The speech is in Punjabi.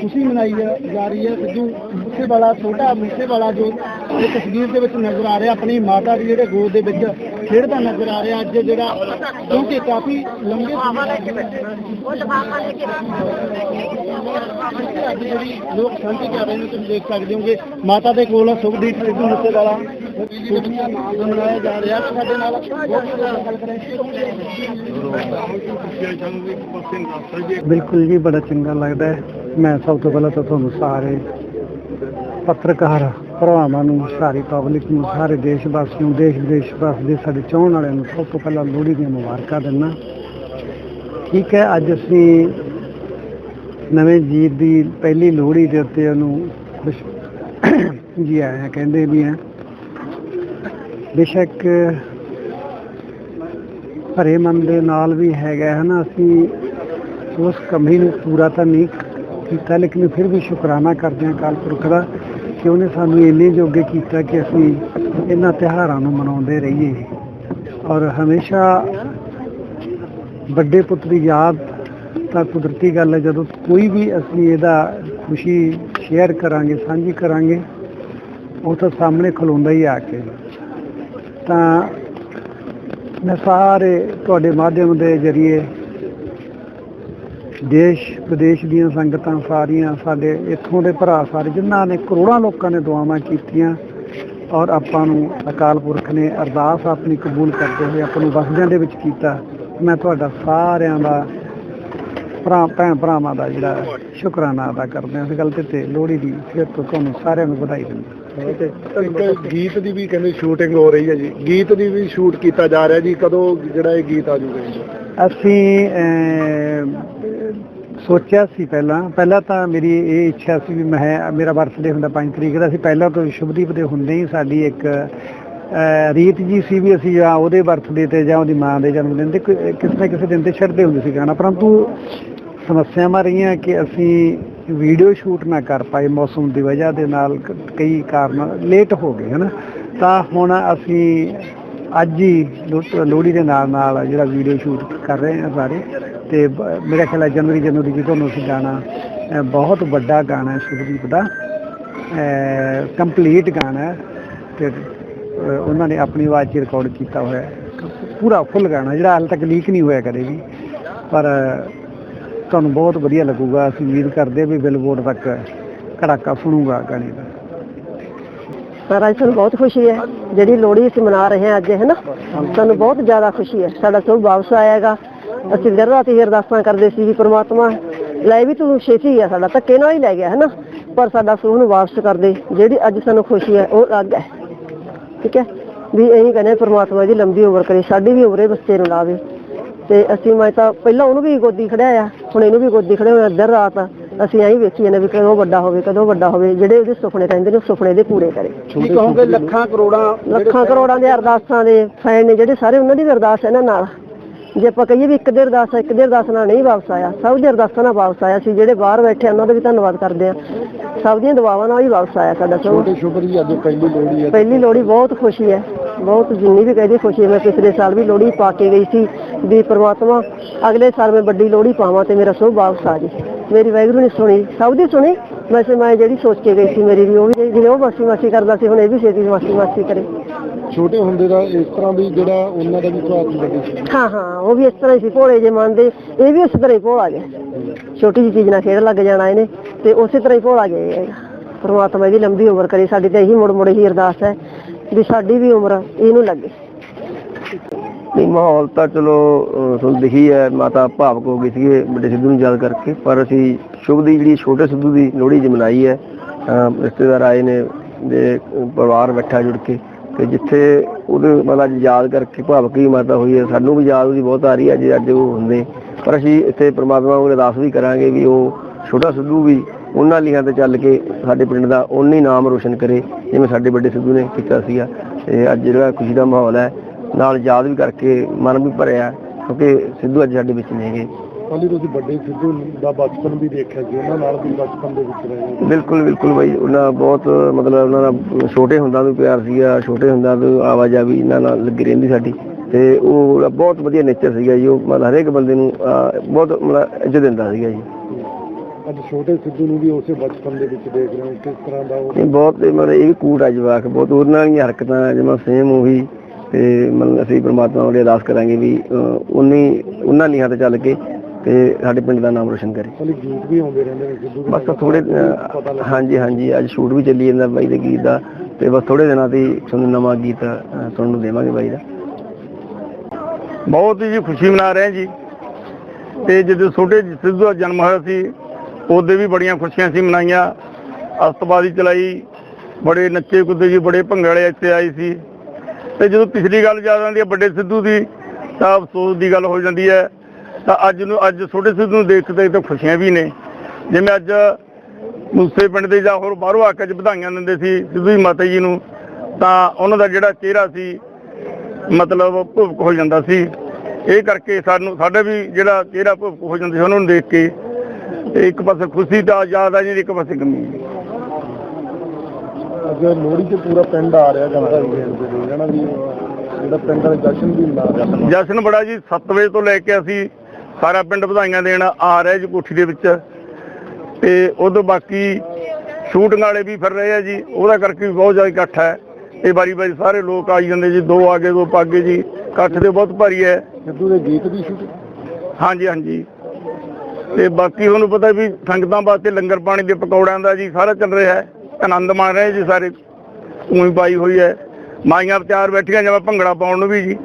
ਖੁਸ਼ੀ ਮਨਾਈ ਜਾ ਰਹੀ ਹੈ। ਸਿੱਧੂ ਮੂਸੇ ਵਾਲਾ ਛੋਟਾ ਮੂਸੇ ਵਾਲਾ ਜੋ ਇਹ ਤਸਵੀਰ ਦੇ ਵਿੱਚ ਨਜ਼ਰ ਆ ਰਿਹਾ, ਆਪਣੀ ਮਾਤਾ ਦੀ ਜਿਹੜੇ ਗੋਦ ਦੇ ਵਿੱਚ ਖੇਡਦਾ ਨਜ਼ਰ ਆ ਰਿਹਾ ਅੱਜ, ਜਿਹੜਾ ਕਿਉਂਕਿ ਕਾਫੀ ਲੰਬੇ ਅੱਜ ਜਿਹੜੀ ਲੋਕ ਸਾਂਝੀ ਕਰ ਰਹੇ ਨੇ ਤੁਸੀਂ ਦੇਖ ਸਕਦੇ ਹੋਗੇ। ਮਾਤਾ ਦੇ ਕੋਲ ਸੁਖਦੀਪ ਸਿੱਧੂ ਮੂਸੇ ਵਾਲਾ ਮਨਾਇਆ ਜਾ ਰਿਹਾ ਸਾਡੇ ਨਾਲ ਬਿਲਕੁਲ ਜੀ, ਬੜਾ ਚੰਗਾ ਲੱਗਦਾ ਹੈ। ਮੈਂ ਸਭ ਤੋਂ ਪਹਿਲਾਂ ਤਾਂ ਤੁਹਾਨੂੰ ਸਾਰੇ ਪੱਤਰਕਾਰ ਭਰਾਵਾਂ ਨੂੰ, ਸਾਰੀ ਪਬਲਿਕ ਨੂੰ, ਸਾਰੇ ਦੇਸ਼ ਵਾਸੀਆਂ ਨੂੰ ਦੇਸ਼ ਵਿਦੇਸ਼ ਵਸਦੇ ਸਾਡੇ ਚਾਹਣ ਵਾਲਿਆਂ ਨੂੰ ਸਭ ਤੋਂ ਪਹਿਲਾਂ ਲੋਹੜੀ ਦੀਆਂ ਮੁਬਾਰਕਾਂ ਦਿੰਦਾ ਠੀਕ ਹੈ, ਅੱਜ ਅਸੀਂ ਨਵੇਂ ਜੀਤ ਦੀ ਪਹਿਲੀ ਲੋਹੜੀ ਦੇ ਉੱਤੇ ਉਹਨੂੰ ਖੁਸ਼ ਜੀ ਆਇਆ, ਕਹਿੰਦੇ ਵੀ ਆ ਬੇਸ਼ੱਕ ਭਰੇ ਮਨ ਦੇ ਨਾਲ ਵੀ ਹੈਗਾ ਹੈ ਨਾ, ਅਸੀਂ ਉਸ ਕਮੀ ਨੂੰ ਪੂਰਾ ਤਾਂ ਨਹੀਂ ਕੀਤਾ, ਲੇਕਿਨ ਫਿਰ ਵੀ ਸ਼ੁਕਰਾਨਾ ਕਰਦੇ ਹਾਂ ਅਕਾਲ ਪੁਰਖ ਦਾ ਕਿ ਉਹਨੇ ਸਾਨੂੰ ਇੰਨੇ ਜੋਗੇ ਕੀਤਾ ਕਿ ਅਸੀਂ ਇਹਨਾਂ ਤਿਉਹਾਰਾਂ ਨੂੰ ਮਨਾਉਂਦੇ ਰਹੀਏ। ਔਰ ਹਮੇਸ਼ਾ ਵੱਡੇ ਪੁੱਤ ਦੀ ਯਾਦ ਤਾਂ ਕੁਦਰਤੀ ਗੱਲ ਹੈ, ਜਦੋਂ ਕੋਈ ਵੀ ਅਸੀਂ ਇਹਦਾ ਖੁਸ਼ੀ ਸ਼ੇਅਰ ਕਰਾਂਗੇ, ਸਾਂਝੀ ਕਰਾਂਗੇ, ਉਹ ਤਾਂ ਸਾਹਮਣੇ ਖਲੋਂਦਾ ਹੀ ਆ ਕੇ। ਤਾਂ ਮੈਂ ਸਾਰੇ ਤੁਹਾਡੇ ਮਾਧਿਅਮ ਦੇ ਜ਼ਰੀਏ ਦੇਸ਼ ਵਿਦੇਸ਼ ਦੀਆਂ ਸੰਗਤਾਂ ਸਾਰੀਆਂ, ਸਾਡੇ ਇੱਥੋਂ ਦੇ ਭਰਾ ਸਾਰੇ, ਜਿਨ੍ਹਾਂ ਨੇ ਕਰੋੜਾਂ ਲੋਕਾਂ ਨੇ ਦੁਆਵਾਂ ਕੀਤੀਆਂ ਔਰ ਆਪਾਂ ਨੂੰ ਅਕਾਲ ਪੁਰਖ ਨੇ ਅਰਦਾਸ ਆਪਣੀ ਕਬੂਲ ਕਰਦੇ ਹੋਏ ਆਪਾਂ ਨੂੰ ਵਸਦਿਆਂ ਦੇ ਵਿੱਚ ਕੀਤਾ। ਮੈਂ ਤੁਹਾਡਾ ਸਾਰਿਆਂ ਦਾ ਭਰਾ, ਭੈਣ ਭਰਾਵਾਂ ਦਾ ਜਿਹੜਾ ਸ਼ੁਕਰਾਨਾ ਅਦਾ ਕਰਦੇ ਹਾਂ ਇਸ ਗੱਲ ਤੇ ਤੇ ਲੋਹੜੀ ਦੀ ਫਿਰ ਤੋਂ ਤੁਹਾਨੂੰ ਸਾਰਿਆਂ ਨੂੰ ਵਧਾਈ ਦਿੰਦਾ। ਇੱਕ ਗੀਤ ਦੀ ਵੀ ਕਹਿੰਦੇ ਸ਼ੂਟਿੰਗ ਹੋ ਰਹੀ ਹੈ ਜੀ। ਗੀਤ ਦੀ ਵੀ ਸ਼ੂਟ ਕੀਤਾ ਜਾ ਰਿਹਾ ਜੀ। ਕਦੋਂ ਜਿਹੜਾ ਇਹ ਗੀਤ ਆ ਜੂਗਾ ਜੀ? ਅਸੀਂ ਸੋਚਿਆ ਸੀ ਪਹਿਲਾਂ। ਪਹਿਲਾਂ ਤਾਂ ਮੇਰੀ ਇਹ ਇੱਛਾ ਸੀ ਵੀ ਮੈਂ ਮੇਰਾ ਬਰਥਡੇ ਹੁੰਦਾ 5 ਤਰੀਕ ਦਾ। ਸੀ ਪਹਿਲਾਂ ਤੋਂ ਸ਼ੁਭਦੀਪ ਦੇ ਹੁੰਦੇ ਹੀ ਸਾਡੀ ਇੱਕ ਰੀਤ ਜੀ ਸੀ ਵੀ ਅਸੀਂ ਜਾਂ ਉਹਦੇ ਬਰਥਡੇ ਤੇ ਜਾਂ ਉਹਦੀ ਮਾਂ ਦੇ ਜਨਮ ਦਿਨ ਤੇ ਕਿਸੇ ਨਾ ਕਿਸੇ ਦਿਨ ਤੇ ਛੱਡਦੇ ਹੁੰਦੇ ਸੀ ਗਾਣਾ। ਪਰੰਤੂ ਸਮੱਸਿਆਵਾਂ ਰਹੀਆਂ ਕਿ ਅਸੀਂ ਵੀਡੀਓ ਸ਼ੂਟ ਨਾ ਕਰ ਪਾਏ ਮੌਸਮ ਦੀ ਵਜ੍ਹਾ ਦੇ ਨਾਲ ਕਈ ਕਾਰਨ ਲੇਟ ਹੋ ਗਏ, ਹਨਾ? ਤਾਂ ਹੁਣ ਅਸੀਂ ਅੱਜ ਹੀ ਲੋ- ਲੋਹੜੀ ਦੇ ਨਾਲ ਨਾਲ ਜਿਹੜਾ ਵੀਡੀਓ ਸ਼ੂਟ ਕਰ ਰਹੇ ਹਾਂ ਸਾਰੇ, ਤੇ ਮੇਰਾ ਖਿਆਲ ਹੈ ਜਨਵਰੀ ਜਨਵਰੀ ਚ ਤੁਹਾਨੂੰ ਅਸੀਂ ਗਾਣਾ ਬਹੁਤ ਵੱਡਾ ਗਾਣਾ ਹੈ ਸੁਖਦੀਪ ਦਾ ਕੰਪਲੀਟ ਗਾਣਾ ਹੈ, ਤੇ ਉਹਨਾਂ ਨੇ ਆਪਣੀ ਆਵਾਜ਼ 'ਚ ਰਿਕਾਰਡ ਕੀਤਾ ਹੋਇਆ ਪੂਰਾ ਫੁੱਲ ਗਾਣਾ, ਜਿਹੜਾ ਹਾਲੇ ਤੱਕ ਲੀਕ ਨਹੀਂ ਹੋਇਆ ਕਦੇ ਵੀ, ਪਰ ਤੁਹਾਨੂੰ ਬਹੁਤ ਵਧੀਆ ਲੱਗੂਗਾ। ਅਸੀਂ ਉਮੀਦ ਕਰਦੇ ਵੀ ਬਿਲਬੋਰਡ ਤੱਕ ਕੜਾਕਾ ਸੁਣੂਗਾ ਗਾਣੇ ਦਾ। ਪਰ ਸਾਨੂੰ ਬਹੁਤ ਖੁਸ਼ੀ ਹੈ। ਜਿਹੜੀ ਲੋਹੜੀ ਅਸੀਂ ਮਨਾ ਰਹੇ ਹਾਂ ਅੱਜ ਹੈ ਨਾ ਸਾਨੂੰ ਬਹੁਤ ਜ਼ਿਆਦਾ ਖੁਸ਼ੀ ਹੈ। ਸਾਡਾ ਸੁਭ ਵਾਪਸ ਆਏਗਾ। ਅਸੀਂ ਦਿਨ ਰਾਤ ਹੀ ਅਰਦਾਸਾਂ ਕਰਦੇ ਸੀ ਵੀ ਪ੍ਰਮਾਤਮਾ ਲੈ ਵੀ ਤੂੰ ਛੇਤੀ ਆ ਸਾਡਾ, ਧੱਕੇ ਨਾਲ ਹੀ ਲੈ ਗਿਆ ਹੈ ਨਾ ਪਰ ਸਾਡਾ ਸੂਹ ਨੂੰ ਵਾਪਸ ਕਰ ਦੇ ਜਿਹੜੀ ਅੱਜ ਸਾਨੂੰ ਖੁਸ਼ੀ ਹੈ, ਉਹ ਅਲੱਗ ਹੈ। ਠੀਕ ਹੈ? ਵੀ ਇਹੀ ਕਹਿੰਦੇ ਪ੍ਰਮਾਤਮਾ ਜੀ ਲੰਬੀ ਉਮਰ ਕਰੇ, ਸਾਡੀ ਵੀ ਉਮਰੇ ਬੱਚੇ ਨੂੰ ਲਾਵੇ। ਤੇ ਅਸੀਂ ਮੈਂ ਤਾਂ ਪਹਿਲਾਂ ਉਹਨੂੰ ਵੀ ਗੋਦੀ ਖੜਿਆ ਹੁਣ ਇਹਨੂੰ ਵੀ ਗੋਦੀ ਖੜੇ ਹੋਏ ਦਰ ਰਾਤ। ਅਸੀਂ ਐਂ ਵੇਖੀ ਜਾਂਦੇ ਵੀ ਕਦੋਂ ਵੱਡਾ ਹੋਵੇ ਕਦੋਂ ਵੱਡਾ ਹੋਵੇ ਜਿਹੜੇ ਉਹਦੇ ਸੁਪਨੇ ਰਹਿੰਦੇ ਨੇ ਉਹ ਸੁਪਨੇ ਦੇ ਪੂਰੇ ਕਰੇ। ਕੀ ਕਹੋਗੇ ਲੱਖਾਂ ਕਰੋੜਾਂ ਲੱਖਾਂ ਕਰੋੜਾਂ ਦੇ ਅਰਦਾਸਾਂ ਦੇ ਫੈਨ ਨੇ ਜਿਹੜੇ ਸਾਰੇ ਉਹਨਾਂ ਦੀ ਵੀ ਅਰਦਾਸ ਹੈ ਇਹਨਾਂ ਨਾਲ। ਜੇ ਆਪਾਂ ਕਹੀਏ ਵੀ ਇੱਕ ਦੇ ਅਰਦਾਸ ਇੱਕ ਦੇ ਅਰਦਾਸ ਨਾਲ ਨਹੀਂ ਵਾਪਸ ਆਇਆ ਸਭ ਦੀ ਅਰਦਾਸਾਂ ਨਾਲ ਵਾਪਸ ਆਇਆ ਸੀ ਜਿਹੜੇ ਬਾਹਰ ਬੈਠੇ ਆ, ਉਹਨਾਂ ਦਾ ਵੀ ਧੰਨਵਾਦ ਕਰਦੇ ਆ ਸਭ ਦੀਆਂ ਦੁਆਵਾਂ ਨਾਲ ਹੀ ਵਾਪਸ ਆਇਆ ਸਾਡਾ ਸਭ। ਛੋਟੇ ਸ਼ੁਕਰ ਜੀ ਅੱਜ ਪਹਿਲੀ ਲੋਹੜੀ ਹੈ। ਪਹਿਲੀ ਲੋਹੜੀ ਬਹੁਤ ਖੁਸ਼ੀ ਹੈ। ਬਹੁਤ ਜਿੰਨੀ ਵੀ ਕਹਦੀ ਖੁਸ਼ੀ ਮੈਂ ਪਿਛਲੇ ਸਾਲ ਵੀ ਲੋਹੜੀ ਪਾ ਕੇ ਗਈ ਸੀ ਵੀ ਪ੍ਰਮਾਤਮਾ ਅਗਲੇ ਸਾਲ ਮੈਂ ਵੱਡੀ ਲੋਹੜੀ ਪਾਵਾਂ ਤੇ ਮੇਰਾ ਸਭ ਵਾਪਸ ਆ ਜੇ ਮੇਰੀ ਵਾਹਿਗੁਰੂ ਨੇ ਸੁਣੀ ਸਭ ਦੀ ਸੁਣੀ ਵੈਸੇ ਮੈਂ ਜਿਹੜੀ ਸੋਚ ਕੇ ਗਈ ਸੀ ਮੇਰੀ ਵੀ ਉਹ ਵੀ ਜਿਵੇਂ ਉਹ ਮਾਸੀ ਮਾਸੀ ਕਰਦਾ ਸੀ ਹੁਣ ਇਹ ਵੀ ਛੇਤੀ ਮਾਸੀ ਮਾਸੀ ਕਰੇ। ਛੋਟੇ ਹੁੰਦੇ ਦਾ ਇਸ ਤਰ੍ਹਾਂ ਵੀ ਜਿਹੜਾ ਉਹਨਾਂ ਦਾ ਵੀ ਵੱਡੀ ਸੀ ਹਾਂ ਹਾਂ ਉਹ ਵੀ ਇਸ ਤਰ੍ਹਾਂ ਹੀ ਸੀ ਭੋਲੇ ਜੇ ਮੰਨਦੇ ਇਹ ਵੀ ਉਸ ਤਰ੍ਹਾਂ ਹੀ ਭੋਲਾ ਗਿਆ ਛੋਟੀ ਜਿਹੀ ਚੀਜ਼ ਨਾਲ ਖੇਡ ਲੱਗ ਜਾਣਾ ਇਹਨੇ ਤੇ ਉਸੇ ਤਰ੍ਹਾਂ ਹੀ ਭੋਲਾ ਗਿਆ। ਪ੍ਰਮਾਤਮਾ ਇਹਦੀ ਲੰਬੀ ਉਮਰ ਕਰੇ ਸਾਡੀ ਤਾਂ ਇਹੀ ਮੁੜ ਮੁੜ ਹੀ ਅਰਦਾਸ ਹੈ ਵੀ ਸਾਡੀ ਵੀ ਉਮਰ ਇਹਨੂੰ ਲੱਗੇ। ਨਹੀਂ ਮਾਹੌਲ ਤਾਂ ਚਲੋ ਅਹ, ਦਿਖੀ ਹੈ ਮਾਤਾ ਭਾਵਕ ਹੋ ਗਈ ਸੀਗੇ ਵੱਡੇ ਸਿੱਧੂ ਨੂੰ ਯਾਦ ਕਰਕੇ ਪਰ ਅਸੀਂ ਸ਼ੁਭ ਦੀ ਜਿਹੜੀ ਛੋਟੇ ਸਿੱਧੂ ਦੀ ਲੋਹੜੀ ਜੀ ਮਨਾਈ ਹੈ ਰਿਸ਼ਤੇਦਾਰ ਆਏ ਨੇ ਦੇ ਪਰਿਵਾਰ ਬੈਠਾ ਜੁੜ ਕੇ ਤੇ ਜਿੱਥੇ ਉਹਦੇ ਮਤਲਬ ਅੱਜ ਯਾਦ ਕਰਕੇ ਭਾਵਕੀ ਮਾਤਾ ਹੋਈ ਹੈ ਸਾਨੂੰ ਵੀ ਯਾਦ ਉਹਦੀ ਬਹੁਤ ਆ ਰਹੀ ਹੈ ਜੇ ਅੱਜ ਉਹ ਹੁੰਦੇ। ਪਰ ਅਸੀਂ ਇੱਥੇ ਪ੍ਰਮਾਤਮਾ ਨੂੰ ਅਰਦਾਸ ਵੀ ਕਰਾਂਗੇ ਵੀ ਉਹ ਛੋਟਾ ਸਿੱਧੂ ਵੀ ਉਹਨਾਂ ਲੀਹਾਂ ਤੇ ਚੱਲ ਕੇ ਸਾਡੇ ਪਿੰਡ ਦਾ ਉਨਾ ਨਾਮ ਰੋਸ਼ਨ ਕਰੇ ਜਿਵੇਂ ਸਾਡੇ ਵੱਡੇ ਸਿੱਧੂ ਨੇ ਕੀਤਾ ਸੀਗਾ। ਤੇ ਅੱਜ ਜਿਹੜਾ ਖੁਸ਼ੀ ਦਾ ਮਾਹੌਲ ਹੈ ਨਾਲ ਯਾਦ ਵੀ ਕਰਕੇ ਮਨ ਵੀ ਭਰਿਆ ਕਿਉਂਕਿ ਸਿੱਧੂ ਅੱਜ ਸਾਡੇ ਵਿੱਚ ਨਹੀਂ ਹੈਗੇ ਹਾਲੀ ਤੁਸੀਂ ਵੱਡੇ ਸਿੱਧੂ ਦਾ ਬਚਪਨ ਵੀ ਦੇਖਿਆ ਸੀ ਉਹਨਾਂ ਨਾਲ ਵੀ ਬਚਪਨ ਦੇ ਵਿੱਚ ਰਹੇ ਬਿਲਕੁਲ ਬਿਲਕੁਲ ਬਾਈ ਉਹਨਾਂ ਬਹੁਤ ਮਤਲਬ ਉਹਨਾਂ ਦਾ ਛੋਟੇ ਹੁੰਦਾਂ ਤੋਂ ਪਿਆਰ ਸੀਗਾ ਛੋਟੇ ਹੁੰਦਾਂ ਤੋਂ ਆਵਾਜਾਈ ਇਹਨਾਂ ਨਾਲ ਲੱਗੀ ਰਹਿੰਦੀ ਸਾਡੀ। ਤੇ ਉਹ ਬਹੁਤ ਵਧੀਆ ਨੇਚਰ ਸੀਗਾ ਜੀ ਉਹ ਮਤਲਬ ਹਰੇਕ ਬੰਦੇ ਨੂੰ ਬਹੁਤ ਮਤਲਬ ਇੱਜ਼ਤ ਦਿੰਦਾ ਸੀਗਾ ਜੀ। ਅੱਜ ਛੋਟੇ ਸਿੱਧੂ ਨੂੰ ਵੀ ਉਸੇ ਬਚਪਨ ਦੇ ਵਿੱਚ ਦੇਖ ਰਹੇ ਹੋ ਕਿਸ ਤਰ੍ਹਾਂ ਦਾ ਉਹ? ਇਹ ਬਹੁਤ ਇਹ ਮਤਲਬ ਇਹ ਵੀ ਕੂਟ ਆ ਜਵਾਕ ਬਹੁਤ ਉਹਨਾਂ ਦੀਆਂ ਹਰਕਤਾਂ ਜਿਵੇਂ ਸੇਮ ਉਹੀ ਤੇ ਮਤਲਬ ਅਸੀਂ ਪ੍ਰਮਾਤਮਾ ਨੂੰ ਅਰਦਾਸ ਕਰਾਂਗੇ ਵੀ ਅਹ, ਉਨੀ ਉਹਨਾਂ ਨੀਹਾਂ ਤੇ ਚੱਲ ਕੇ ਤੇ ਸਾਡੇ ਪਿੰਡ ਦਾ ਨਾਮ ਰੋਸ਼ਨ ਕਰੇ। ਖਾਲੀ ਗੀਤ ਵੀ ਆਉਂਦੇ ਰਹਿੰਦੇ ਨੇ ਸਿੱਧੂ ਦੇ ਬਸ ਥੋੜੇ ਹਾਂਜੀ ਹਾਂਜੀ ਅੱਜ ਸ਼ੂਟ ਵੀ ਚੱਲੀ ਜਾਂਦਾ ਬਾਈ ਦੇ ਗੀਤ ਦਾ ਤੇ ਬਸ ਥੋੜੇ ਦਿਨਾਂ ਤੇ ਹੀ ਤੁਹਾਨੂੰ ਨਵਾਂ ਗੀਤ ਸੁਣਨ ਨੂੰ ਦੇਵਾਂਗੇ ਬਾਈ ਦਾ। ਬਹੁਤ ਜੀ ਖੁਸ਼ੀ ਮਨਾ ਰਹੇ ਹਾਂ ਜੀ। ਤੇ ਜਦੋਂ ਛੋਟੇ ਸਿੱਧੂ ਦਾ ਜਨਮ ਹੋਇਆ ਸੀ ਉਹਦੇ ਵੀ ਬੜੀਆਂ ਖੁਸ਼ੀਆਂ ਸੀ ਮਨਾਈਆਂ। ਅਸਤਬਾਦੀ ਚਲਾਈ, ਬੜੇ ਨੱਚੇ ਕੁੱਦੇ ਜੀ, ਬੜੇ ਭੰਗੜੇ ਵਾਲੇ ਇੱਥੇ ਆਏ ਸੀ। ਤੇ ਜਦੋਂ ਪਿਛਲੀ ਗੱਲ ਯਾਦ ਆਉਂਦੀ ਹੈ, ਵੱਡੇ ਸਿੱਧੂ ਦੀ, ਤਾਂ ਅਫਸੋਸ ਦੀ ਗੱਲ ਹੋ ਜਾਂਦੀ ਹੈ। ਤਾਂ ਅੱਜ ਨੂੰ, ਅੱਜ ਛੋਟੇ ਸਿੱਧੂ ਨੂੰ ਦੇਖਦੇ ਤਾਂ ਖੁਸ਼ੀਆਂ ਵੀ ਨੇ। ਜਿਵੇਂ ਅੱਜ ਮੂਸੇ ਪਿੰਡ ਦੇ ਜਾਂ ਹੋਰ ਬਾਹਰੋਂ ਆ ਕੇ ਅੱਜ ਵਧਾਈਆਂ ਦਿੰਦੇ ਸੀ ਸਿੱਧੂ ਦੀ ਮਾਤਾ ਜੀ ਨੂੰ, ਤਾਂ ਉਹਨਾਂ ਦਾ ਜਿਹੜਾ ਚਿਹਰਾ ਸੀ, ਮਤਲਬ ਭੁਵਕ ਹੋ ਜਾਂਦਾ ਸੀ। ਇਹ ਕਰਕੇ ਸਾਨੂੰ, ਸਾਡਾ ਵੀ ਜਿਹੜਾ ਚਿਹਰਾ ਭੁਵਕ ਹੋ ਜਾਂਦਾ ਸੀ, ਉਹਨਾਂ ਨੂੰ ਦੇਖ ਕੇ ਇੱਕ ਪਾਸੇ ਖੁਸ਼ੀ ਤਾਂ ਯਾਦ ਆ ਜੀ ਇੱਕ ਪਾਸੇ ਗਮੀ। ਅੱਜ ਲੋਹੜੀ ਤੇ ਪੂਰਾ ਪਿੰਡ ਆ ਰਿਹਾ ਜਨਤਾ ਵੀ ਦੇਣ ਦੇ ਲਈ ਹਨਾ ਵੀ ਜਿਹੜਾ ਪਿੰਡ ਵਾਲੇ ਜਸ਼ਨ ਵੀ ਮਨਾ ਰਿਹਾ ਜਸ਼ਨ ਬੜਾ ਜੀ 7 ਵਜੇ ਤੋਂ ਲੈ ਕੇ ਅਸੀਂ ਸਾਰਾ ਪਿੰਡ ਵਧਾਈਆਂ ਦੇਣ ਆ ਰਿਹਾ ਜੀ ਕੋਠੀ ਦੇ ਵਿੱਚ। ਤੇ ਉਦੋਂ ਬਾਕੀ ਸ਼ੂਟਿੰਗ ਵਾਲੇ ਵੀ ਫਿਰ ਰਹੇ ਆ ਜੀ ਉਹਦਾ ਕਰਕੇ ਵੀ ਬਹੁਤ ਜ਼ਿਆਦਾ ਇਕੱਠ ਹੈ। ਇਹ ਵਾਰੀ ਵਾਰੀ ਸਾਰੇ ਲੋਕ ਆਈ ਜਾਂਦੇ ਜੀ ਦੋ ਆਗੇ ਦੋ ਪਾਗੇ ਜੀ। ਇਕੱਠ ਤੇ ਬਹੁਤ ਭਾਰੀ ਹੈ। ਸਿੱਧੂ ਦੇ ਗੀਤ ਵੀ ਸ਼ੁਰੂ ਹਾਂਜੀ ਹਾਂਜੀ। ਤੇ ਬਾਕੀ ਤੁਹਾਨੂੰ ਪਤਾ ਵੀ ਸੰਗਤਾਂ ਵਾਸਤੇ ਲੰਗਰ ਪਾਣੀ ਦੇ ਪਕੌੜਿਆਂ ਦਾ ਜੀ ਸਾਰਾ ਚੱਲ ਰਿਹਾ ਹੈ, ਆਨੰਦ ਮਾਣ ਰਹੇ ਜੀ ਸਾਰੇ। ਉਹੀ ਪਾਈ ਹੋਈ ਹੈ। ਮਾਈਆਂ ਵਿਚਾਰ ਬੈਠੀਆਂ ਜਿਵੇਂ ਭੰਗੜਾ ਪਾਉਣ ਨੂੰ ਵੀ ਜੀ।